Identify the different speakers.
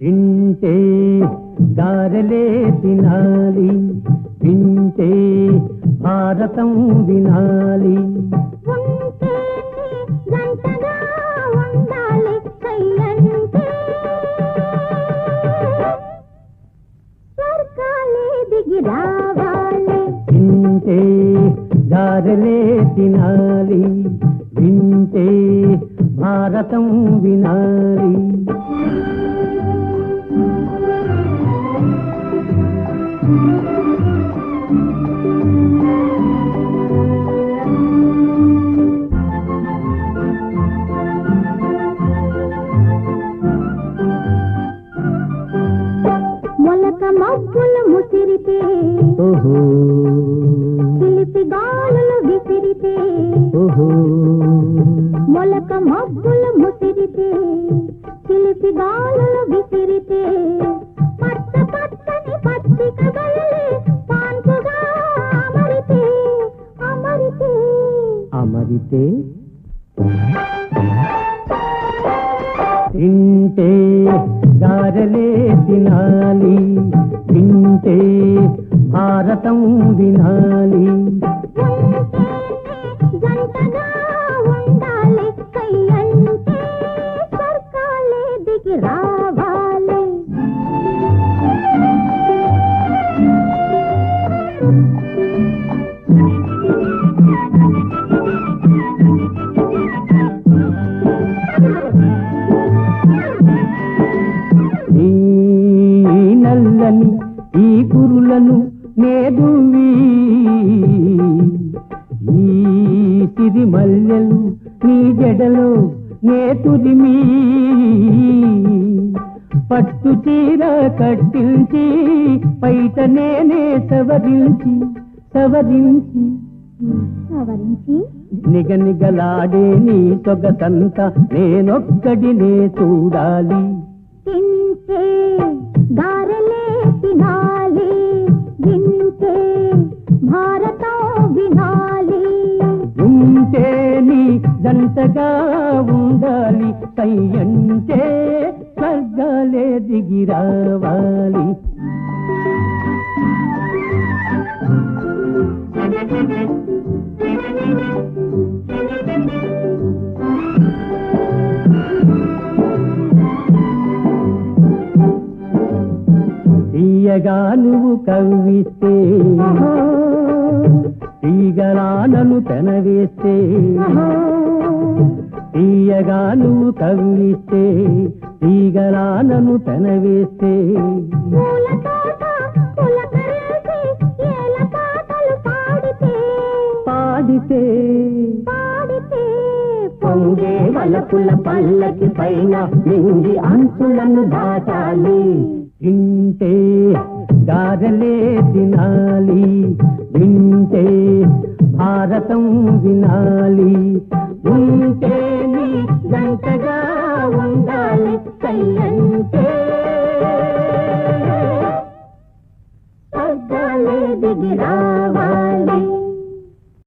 Speaker 1: తింటే గారెలే తినాలి వింటే భారతం వినాలి
Speaker 2: ఉంటే గంటగా ఉండాలి కయ్యంటే స్వర్గాలే దిగి రావాలి
Speaker 1: తింటే గారెలే తినాలి వింటే భారతం వినాలి
Speaker 2: మబ్బులు ముసిరితే చిలిపి గాలులు విసిరితే మొలక మబ్బులు ముసిరితే చిలిపి గాలులు విసిరితే అమరితే
Speaker 1: తింటే గారలే తినాలి తింటే భారతం వినాలి.
Speaker 2: రావాలి.
Speaker 1: ఈ నల్లని ఈ గురులను నేదువి ఈ సిరి మల్లెలు నీ జడలో నేతురిమి పట్టు చీర కట్టించి పైట నేనే సవరించి సవరించి.
Speaker 2: సవరించి
Speaker 1: నిగనిగలాడే నీ సొగసంత నేనొక్కడినే చూడాలి.
Speaker 2: తింటే గారెలే తినాలి వింటే భారతం వినాలి.
Speaker 1: ఉంటే నీ జంటగా ఉండాలి కయ్యంటే స్వర్గాలే దిగి రావాలి. తీయగా నువ్వు కవ్విస్తే తీగలానను పెనవేస్తే తీయగా నువ్వు కవ్విస్తే తీగలానను పెనవేస్తే.
Speaker 2: పాడితే
Speaker 1: పొంగే వలపుల పల్లకి పైన నింగి అంచులను దాటాలి. తింటే గారెలే తినాలి. వింటే భారతం వినాలి. ఉంటే గంటగా ఉండాలి కయ్యంటే. దిగి రావాలి.